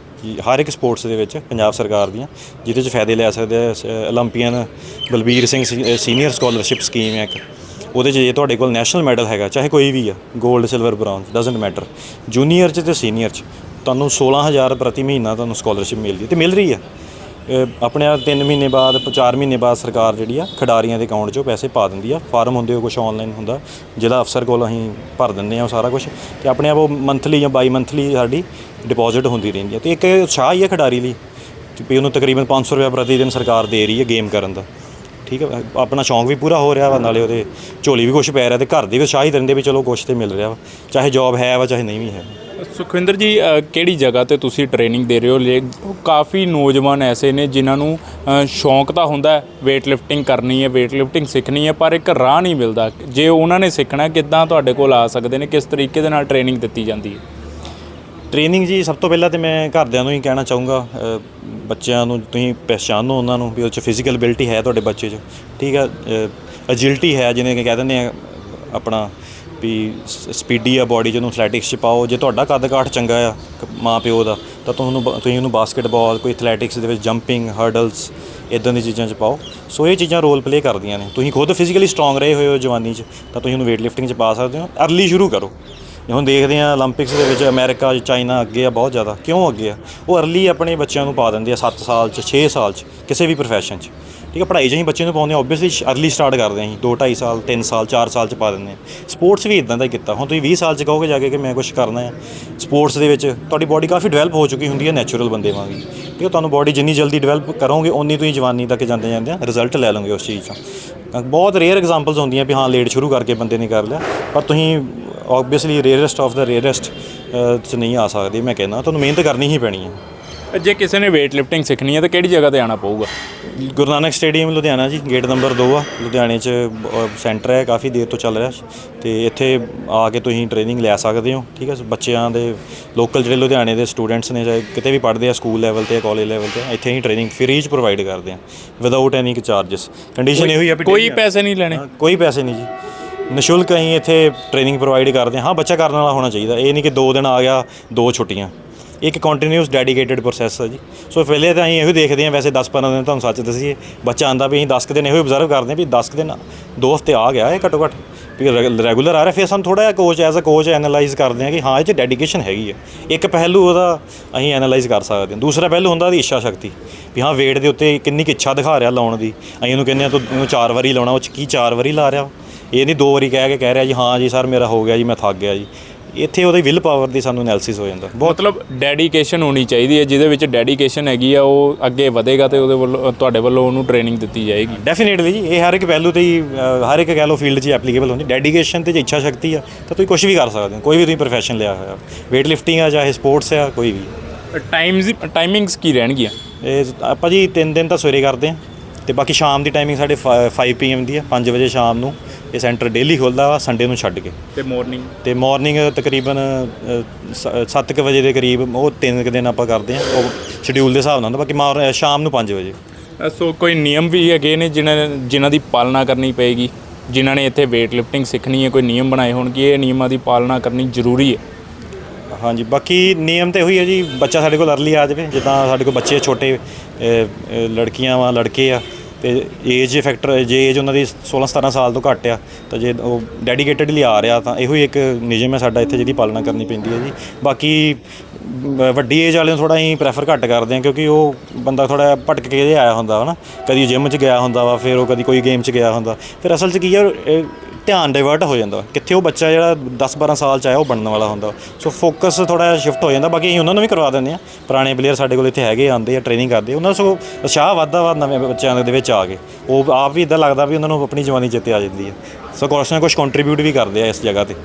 Speaker 3: ਹਰ ਇੱਕ ਸਪੋਰਟਸ ਦੇ ਵਿੱਚ ਪੰਜਾਬ ਸਰਕਾਰ ਦੀਆਂ, ਜਿਹਦੇ 'ਚ ਫਾਇਦੇ ਲੈ ਸਕਦੇ ਆ 올림픽ੀਅਨ Balbir Singh senior scholarship scheme ਹੈ ਇੱਕ। ਉਹਦੇ 'ਚ ਜੇ ਤੁਹਾਡੇ ਕੋਲ ਨੈਸ਼ਨਲ ਮੈਡਲ ਹੈਗਾ, ਚਾਹੇ ਕੋਈ ਵੀ ਆ 골ਡ silver bronze doesn't matter junior 'ਚ ਤੇ ਸੀਨੀਅਰ 'ਚ, ਤੁਹਾਨੂੰ 16000 ਪ੍ਰਤੀ ਮਹੀਨਾ ਤੁਹਾਨੂੰ ਸਕਾਲਰਸ਼ਿਪ ਮਿਲਦੀ ਹੈ ਤੇ ਮਿਲ ਰਹੀ ਆ ਆਪਣੇ ਆ 3 ਮਹੀਨੇ ਬਾਅਦ 4 ਮਹੀਨੇ ਬਾਅਦ ਸਰਕਾਰ ਜਿਹੜੀ ਆ, ਖਿਡਾਰੀਆਂ ਦੇ ਅਕਾਊਂਟ 'ਚੋਂ ਪੈਸੇ ਪਾ ਦਿੰਦੀ ਆ। ਫਾਰਮ ਹੁੰਦੇ ਹੋ ਕੁਝ ਆਨਲਾਈਨ ਹੁੰਦਾ, ਜ਼ਿਲ੍ਹਾ ਅਫਸਰ ਕੋਲ ਅਸੀਂ ਭਰ ਦਿੰਦੇ ਆ ਉਹ ਸਾਰਾ ਕੁਝ ਤੇ ਆਪਣੇ ਆਪ ਉਹ ਮੰਥਲੀ ਜਾਂ ਬਾਈ ਮੰਥਲੀ ਸਾਡੀ ਡਿਪੋਜ਼ਿਟ ਹੁੰਦੀ ਰਹਿੰਦੀ ਆ। ਤੇ ਇੱਕ ਉਤਸ਼ਾਹ ਹੀ ਆ ਖਿਡਾਰੀ ਲਈ। ਵੀ ਉਹਨੂੰ ਤਕਰੀਬਨ 500 ਰੁਪਏ ਪ੍ਰਤੀ ਦਿਨ ਸਰਕਾਰ ਦੇ ਰਹੀ ਹੈ ਗੇਮ ਕਰਨ ਦਾ। ਠੀਕ ਹੈ, ਆਪਣਾ ਸ਼ੌਂਕ ਵੀ ਪੂਰਾ ਹੋ ਰਿਹਾ ਵਾ, ਨਾਲੇ ਉਹਦੇ ਝੋਲੀ ਵੀ ਕੁਝ ਪੈ ਰਿਹਾ ਤੇ ਘਰ ਦੀ ਵੀ ਉਤਸ਼ਾਹਿਤ ਰਹਿੰਦੇ ਵੀ ਚਲੋ ਕੁਝ ਤੇ ਮਿਲ ਰਿਹਾ ਵਾ, ਚਾਹੇ ਜੌਬ ਹੈ ਵਾ, ਚਾਹੇ ਨਹੀਂ ਵੀ ਹੈ।
Speaker 2: ਸੁਖਵਿੰਦਰ ਜੀ ਕਿਹੜੀ ਜਗ੍ਹਾ ਤੇ ਤੁਸੀਂ ਟ੍ਰੇਨਿੰਗ ਦੇ ਰਹੇ ਹੋ? ਲੇ- ਕਾਫੀ ਨੌਜਵਾਨ ਐਸੇ ਨੇ ਜਿਨ੍ਹਾਂ ਨੂੰ ਸ਼ੌਂਕ ਤਾਂ ਹੁੰਦਾ ਹੈ weight lifting ਕਰਨੀ ਹੈ weight lifting ਸਿੱਖਣੀ ਹੈ, ਪਰ ਇੱਕ ਰਾਹ ਨਹੀਂ ਮਿਲਦਾ। ਜੇ ਉਹਨਾਂ ਨੇ ਸਿੱਖਣਾ ਕਿੱਦਾਂ ਤੁਹਾਡੇ ਕੋਲ ਆ ਸਕਦੇ ਨੇ, ਕਿਸ ਤਰੀਕੇ ਦੇ ਨਾਲ ਟ੍ਰੇਨਿੰਗ ਦਿੱਤੀ ਜਾਂਦੀ ਹੈ?
Speaker 3: ਟ੍ਰੇਨਿੰਗ ਜੀ, ਸਭ ਤੋਂ ਪਹਿਲਾਂ ਤੇ ਮੈਂ ਘਰਦਿਆਂ ਨੂੰ ਹੀ ਕਹਿਣਾ ਚਾਹੂੰਗਾ ਬੱਚਿਆਂ ਨੂੰ, ਤੁਸੀਂ ਪਛਾਣੋ ਉਹਨਾਂ ਨੂੰ ਵੀ ਉਹ 'ਚ ਫਿਜ਼ੀਕਲ ਐਬਿਲਿਟੀ ਹੈ ਤੁਹਾਡੇ ਬੱਚੇ 'ਚ। ਠੀਕ ਆ ਅਜਿਲਿਟੀ ਹੈ ਜਿਹਨੇ ਕਿ ਕਹਿ ਦਿੰਦੇ ਆ ਆਪਣਾ ਵੀ ਸਪੀਡੀ ਆ ਬਾਡੀ ਜਿਹਨੂੰ ਐਥਲੈਟਿਕਸ 'ਚ ਪਾਓ। ਜੇ ਤੁਹਾਡਾ ਕੱਦ ਕਾਠ ਚੰਗਾ ਆ ਮਾਂ ਪਿਓ ਦਾ, ਤਾਂ ਤੁਹਾਨੂੰ ਬ- ਤੁਸੀਂ ਉਹਨੂੰ ਬਾਸਕਟਬਾਲ ਕੋਈ ਐਥਲੈਟਿਕਸ ਦੇ ਵਿੱਚ ਜੰਪਿੰਗ ਹਰਡਲਸ ਇਦਾਂ ਦੀ ਚੀਜ਼ਾਂ 'ਚ ਪਾਓ। ਸੋ ਇਹ ਚੀਜ਼ਾਂ ਰੋਲ ਪਲੇ ਕਰਦੀਆਂ ਨੇ। ਤੁਸੀਂ ਖੁਦ ਫਿਜ਼ੀਕਲੀ ਸਟਰੋਂਗ ਰਹੇ ਹੋਏ ਹੋ ਜਵਾਨੀ 'ਚ, ਤਾਂ ਤੁਸੀਂ ਉਹਨੂੰ weight lifting 'ਚ ਪਾ ਸਕਦੇ ਹੋ। ਅਰਲੀ ਸ਼ੁਰੂ ਕਰੋ। ਜੇ ਹੁਣ ਦੇਖਦੇ ਆ 올림픽ਸ ਦੇ ਵਿੱਚ ਅਮਰੀਕਾ ਚਾਈਨਾ ਅੱਗੇ ਆ ਬਹੁਤ ਜ਼ਿਆਦਾ। ਕਿਉਂ ਅੱਗੇ ਆ? ਉਹ ਅਰਲੀ ਆਪਣੇ ਬੱਚਿਆਂ ਨੂੰ ਪਾ ਦਿੰਦੇ ਆ 7 ਸਾਲ ਚ 6 ਸਾਲ ਚ, ਕਿਸੇ ਵੀ ਪ੍ਰੋਫੈਸ਼ਨ ਚ। ਠੀਕ ਹੈ ਪੜ੍ਹਾਈ ਜਿਹੀ ਬੱਚੇ ਨੂੰ ਪਾਉਂਦੇ ਆ ਆਬਵੀਅਸਲੀ ਅਰਲੀ ਸਟਾਰਟ ਕਰਦੇ ਆਂ 2 2.5 ਸਾਲ 3 ਸਾਲ 4 ਸਾਲ ਚ ਪਾ ਦਿੰਦੇ ਆ। ਸਪੋਰਟਸ ਵੀ ਇਦਾਂ ਦਾ ਹੀ ਕੀਤਾ। ਹੁਣ ਤੁਸੀਂ 20 ਸਾਲ ਚ ਕਹੋਗੇ ਜਾ ਕੇ ਕਿ ਮੈਂ ਕੁਝ ਕਰਨਾ ਆ। ਸਪੋਰਟਸ ਦੇ ਵਿੱਚ ਤੁਹਾਡੀ ਬਾਡੀ ਕਾਫੀ ਡਿਵੈਲਪ ਹੋ ਚੁੱਕੀ ਹੁੰਦੀ ਹੈ ਨੇਚਰਲ ਬੰਦੇ ਵਾਂਗੀ ਠੀਕ ਹੈ ਤੁਹਾਨੂੰ ਬਾਡੀ ਜਿੰਨੀ ਜਲਦੀ ਡਿਵੈਲਪ ਕਰੋਗੇ ਉਨੀ ਤੁਸੀਂ ਜਵਾਨੀ ਤੱਕ ਜਾਂਦੇ ਜਾਂਦੇ ਆ ਰਿਜ਼ਲਟ ਲੈ ਲਓਗੇ ਉਸ ਚੀਜ਼ ਦਾ ਬਹੁਤ ਰੇਅਰ ਐਗਜ਼ਾਮਪਲਸ ਹੁੰਦੀਆਂ ਵੀ ਹਾਂ ਲੇਟ ਸ਼ੁਰੂ ਕਰਕੇ ਬੰਦੇ ਨੇ ਕਰ ਲਿਆ। ਪਰ ਤੁਸੀਂ obviously rarest of the rarest ਚ ਨਹੀਂ ਆ ਸਕਦੇ ਮੈਂ ਕਹਿੰਦਾ। ਤੁਹਾਨੂੰ ਮਿਹਨਤ ਕਰਨੀ ਹੀ ਪੈਣੀ ਹੈ।
Speaker 2: ਜੇ ਕਿਸੇ ਨੇ weight lifting ਸਿੱਖਣੀ ਹੈ ਤਾਂ ਕਿਹੜੀ ਜਗ੍ਹਾ ਤੇ ਆਣਾ ਪਊਗਾ?
Speaker 3: ਗੁਰੂ ਨਾਨਕ ਸਟੇਡੀਅਮ ਲੁਧਿਆਣਾ ਜੀ ਗੇਟ ਨੰਬਰ 2 ਆ। ਲੁਧਿਆਣੇ 'ਚ ਸੈਂਟਰ ਹੈ ਕਾਫੀ ਦੇਰ ਤੋਂ ਚੱਲ ਰਿਹਾ ਤੇ ਇੱਥੇ ਆ ਕੇ ਤੁਸੀਂ ਟ੍ਰੇਨਿੰਗ ਲੈ ਸਕਦੇ ਹੋ ਠੀਕ ਹੈ ਬੱਚਿਆਂ ਦੇ ਲੋਕਲ ਜਿਹੜੇ ਲੁਧਿਆਣੇ ਦੇ ਸਟੂਡੈਂਟਸ ਨੇ ਚਾਹੇ ਕਿਤੇ ਵੀ ਪੜ੍ਹਦੇ ਆ ਸਕੂਲ ਲੈਵਲ ਤੇ ਕਾਲਜ ਲੈਵਲ ਤੇ ਇੱਥੇ ਹੀ ਟ੍ਰੇਨਿੰਗ ਫ੍ਰੀ 'ਚ ਪ੍ਰੋਵਾਈਡ ਕਰਦੇ ਆ ਵਿਦਆਊਟ ਐਨੀ ਚਾਰजेस ਕੰਡੀਸ਼ਨ ਇਹੋ ਹੀ ਆ
Speaker 2: ਕੋਈ ਪੈਸੇ ਨਹੀਂ ਲੈਣੇ।
Speaker 3: ਕੋਈ ਪੈਸੇ ਨਹੀਂ ਜੀ। ਨਿਸ਼ੁਲਕ ਅਸੀਂ ਇੱਥੇ ਟ੍ਰੇਨਿੰਗ ਪ੍ਰੋਵਾਈਡ ਕਰਦੇ ਹਾਂ। ਹਾਂ, ਬੱਚਾ ਕਰਨ ਵਾਲਾ ਹੋਣਾ ਚਾਹੀਦਾ। ਇਹ ਨਹੀਂ ਕਿ 2 ਦਿਨ ਆ ਗਿਆ, ਦੋ ਛੁੱਟੀਆਂ। ਇੱਕ ਕੰਟੀਨਿਊਸ ਡੈਡੀਕੇਟਿਡ ਪ੍ਰੋਸੈਸ ਹੈ ਜੀ। ਸੋ ਪਹਿਲੇ ਤਾਂ ਅਸੀਂ ਇਹੋ ਦੇਖਦੇ ਹਾਂ, ਵੈਸੇ 10 15 ਦਿਨ ਤੁਹਾਨੂੰ ਸੱਚ ਦੱਸੀਏ। ਬੱਚਾ ਆਂਦਾ ਵੀ ਅਸੀਂ 10 ਕੁ ਦਿਨ ਇਹੋ ਆਬਜ਼ਰਵ ਕਰਦੇ ਹਾਂ ਵੀ 10 ਕੁ ਦਿਨ ਦੋ ਹਫ਼ਤੇ ਆ ਗਿਆ ਇਹ ਘੱਟੋ ਘੱਟ। ਵੀ ਰੈਗੂਲਰ ਆ ਰਿਹਾ। ਫਿਰ ਸਾਨੂੰ ਥੋੜਾ ਜਿਹਾ coach as a coach analyse ਕਰਦੇ ਹਾਂ ਕਿ ਹਾਂ, ਇਹ 'ਚ ਡੈਡੀਕੇਸ਼ਨ ਹੈਗੀ ਹੈ ਇੱਕ ਪਹਿਲੂ ਉਹਦਾ ਅਸੀਂ ਐਨਾਲਾਈਜ਼ ਕਰ ਸਕਦੇ ਹਾਂ। ਦੂਸਰਾ ਪਹਿਲੂ ਹੁੰਦਾ ਉਹਦੀ ਇੱਛਾ ਸ਼ਕਤੀ। ਵੀ ਹਾਂ ਵੇਟ ਦੇ ਉੱਤੇ ਕਿੰਨੀ ਕੁ ਇੱਛਾ ਦਿਖਾ ਰਿਹਾ ਲਾਉਣ ਦੀ। ਅਸੀਂ ਉਹਨੂੰ ਕਹਿੰਦੇ ਆ ਤੂੰ ਇਹਨੂੰ ਚਾਰ ਵਾਰੀ ਲਾਉਣਾ, ਉਹ 'ਚ ਕੀ ਚਾਰ ਵਾਰੀ ਲਾ ਰਿਹਾ ਇਹ ਨਹੀਂ ਦੋ ਵਾਰੀ ਕਹਿ ਕੇ ਕਹਿ ਰਿਹਾ ਜੀ ਹਾਂ ਜੀ ਸਰ ਮੇਰਾ ਹੋ ਗਿਆ ਜੀ ਮੈਂ ਥੱਕ ਗਿਆ ਜੀ। ਇੱਥੇ ਉਹਦੀ ਵਿਲ ਪਾਵਰ ਦੀ ਸਾਨੂੰ ਐਨਾਲਿਸਿਸ ਹੋ ਜਾਂਦਾ। ਬਹੁਤ
Speaker 2: ਮਤਲਬ ਡੈਡੀਕੇਸ਼ਨ ਹੋਣੀ ਚਾਹੀਦੀ ਹੈ ਜਿਹਦੇ ਵਿੱਚ ਡੈਡੀਕੇਸ਼ਨ ਹੈਗੀ ਆ ਉਹ ਅੱਗੇ ਵਧੇਗਾ ਤੇ ਉਹਦੇ ਵੱਲੋਂ ਤੁਹਾਡੇ ਵੱਲੋਂ ਉਹਨੂੰ ਟ੍ਰੇਨਿੰਗ ਦਿੱਤੀ ਜਾਏਗੀ।
Speaker 3: ਡੈਫੀਨੇਟਲੀ ਜੀ ਇਹ ਹਰ ਇੱਕ ਪਹਿਲੂ ਤੇ ਹੀ ਅ, ਹਰ ਇੱਕ ਕਹਿ ਲਓ ਫੀਲਡ 'ਚ ਐਪਲੀਕੇਬਲ ਹੁੰਦੀ। ਡੈਡੀਕੇਸ਼ਨ ਤੇ ਜੇ ਇੱਛਾ ਸ਼ਕਤੀ ਆ ਤਾਂ ਤੁਸੀਂ ਕੁਝ ਵੀ ਕਰ ਸਕਦੇ ਹੋ ਕੋਈ ਵੀ ਤੁਸੀਂ profession ਲਿਆ ਹੋਇਆ। ਵੇਟ ਲਿਫਟਿੰਗ ਆ ਚਾਹੇ ਸਪੋਰਟਸ ਆ ਕੋਈ ਵੀ।
Speaker 2: ਟਾਈਮਸ ਟਾਈਮਿੰਗਸ ਕੀ ਰਹਿਣਗੀਆਂ?
Speaker 3: ਇਹ ਆਪਾਂ ਜੀ ਤਿੰਨ ਦਿਨ ਤਾਂ ਸਵੇਰੇ ਕਰਦੇ ਆ। ਤੇ ਬਾਕੀ ਸ਼ਾਮ ਦੀ ਟਾਈਮਿੰਗ ਸਾਡੇ 5 ਪੀਐਮ ਦੀ ਆ 5 ਵਜੇ ਸ਼ਾਮ ਨੂੰ। ਇਹ ਸੈਂਟਰ ਡੇਲੀ ਖੁੱਲਦਾ ਵਾ ਸੰਡੇ ਨੂੰ ਛੱਡ ਕੇ।
Speaker 2: ਤੇ ਮਾਰਨਿੰਗ
Speaker 3: ਤੇ ਮਾਰਨਿੰਗ ਤਕਰੀਬਨ 7:00 ਵਜੇ ਦੇ ਕਰੀਬ ਉਹ ਤਿੰਨ ਕੁ ਦਿਨ ਆਪਾਂ ਕਰਦੇ ਆ। ਉਹ ਸ਼ਡਿਊਲ ਦੇ ਹਿਸਾਬ ਨਾਲ ਹੁੰਦਾ ਬਾਕੀ ਮਾਰ ਸ਼ਾਮ ਨੂੰ 5 ਵਜੇ।
Speaker 2: ਸੋ ਕੋਈ ਨਿਯਮ ਵੀ ਹੈਗੇ ਨੇ ਜਿਨ੍ਹਾਂ ਜਿਨ੍ਹਾਂ ਦੀ ਪਾਲਣਾ ਕਰਨੀ ਪਏਗੀ? ਜਿਨ੍ਹਾਂ ਨੇ ਇੱਥੇ weight lifting ਸਿੱਖਣੀ ਹੈ ਕੋਈ ਨਿਯਮ ਬਣਾਏ ਹੋਣ ਕਿ ਇਹ ਨਿਯਮਾਂ ਦੀ ਪਾਲਣਾ ਕਰਨੀ ਜ਼ਰੂਰੀ ਹੈ।
Speaker 3: ਹਾਂਜੀ ਬਾਕੀ ਨਿਯਮ ਤੇ ਉਹੀ ਹੈ ਜੀ ਬੱਚਾ ਸਾਡੇ ਕੋਲ ਅਰਲੀ ਆ ਜਾਵੇ ਜਿੱਦਾਂ ਸਾਡੇ ਕੋਲ ਬੱਚੇ ਛੋਟੇ ਲੜਕੀਆਂ ਵਾ ਲੜਕੇ ਆ ਤੇ ਏਜ ਫੈਕਟਰ ਜੇ ਏਜ ਉਹਨਾਂ ਦੀ 16 17 ਸਾਲ ਤੋਂ ਘੱਟ ਆ, ਤਾਂ ਜੇ ਉਹ ਡੈਡੀਕੇਟਡਲੀ ਆ ਰਿਹਾ, ਤਾਂ ਇਹੋ ਹੀ ਇੱਕ ਨਿਯਮ ਹੈ ਸਾਡਾ ਇੱਥੇ ਜਿਹਦੀ ਪਾਲਣਾ ਕਰਨੀ ਪੈਂਦੀ ਹੈ ਜੀ। ਬਾਕੀ ਵੱਡੀ ਏਜ ਵਾਲਿਆਂ ਨੂੰ ਥੋੜਾ ਹੀ ਪ੍ਰੈਫਰ ਘੱਟ ਕਰਦੇ ਆ ਕਿਉਂਕਿ ਉਹ ਬੰਦਾ ਥੋੜਾ ਭਟਕ ਕੇ ਆਇਆ ਹੁੰਦਾ ਵਾ ਨਾ, ਕਦੀ ਜਿਮ 'ਚ ਗਿਆ ਹੁੰਦਾ ਵਾ, ਫਿਰ ਉਹ ਕਦੀ ਕੋਈ ਗੇਮ 'ਚ ਗਿਆ ਹੁੰਦਾ। ਫਿਰ ਅਸਲ 'ਚ ਕੀ ਆ, ਇਹ ਧਿਆਨ ਡਾਇਵਰਟ ਹੋ ਜਾਂਦਾ ਕਿੱਥੇ ਉਹ ਬੱਚਾ ਜਿਹੜਾ 10-12 ਸਾਲ ਚ ਆਇਆ, ਉਹ ਬਣਨ ਵਾਲਾ ਹੁੰਦਾ ਸੋ ਫੋਕਸ ਥੋੜਾ ਜਿਹਾ ਸ਼ਿਫਟ ਹੋ ਜਾਂਦਾ, ਬਾਕੀ ਅਸੀਂ ਉਹਨਾਂ ਨੂੰ ਵੀ ਕਰਵਾ ਦਿੰਦੇ ਆ ਪੁਰਾਣੇ ਪਲੇਅਰ ਸਾਡੇ ਕੋਲ ਇੱਥੇ ਹੈਗੇ ਆਉਂਦੇ ਆ ਟ੍ਰੇਨਿੰਗ ਕਰਦੇ ਉਹਨਾਂ ਸੋ ਉਤਸ਼ਾਹ ਵੱਧਦਾ ਵਾ ਨਵੇਂ ਬੱਚਿਆਂ ਦੇ ਵਿੱਚ ਆ ਕੇ। ਉਹ ਆਪ ਵੀ ਇਦਾਂ ਲੱਗਦਾ ਵੀ ਉਹਨਾਂ ਨੂੰ ਆਪਣੀ ਜਵਾਨੀ ਚੇਤੇ ਆ ਜਾਂਦੀ ਹੈ ਸੋ ਕੁਛ ਨਾ ਕੁਛ ਕੰਟਰੀਬਿਊਟ ਵੀ ਕਰਦੇ ਆ ਇਸ ਜਗ੍ਹਾ ਤੇ।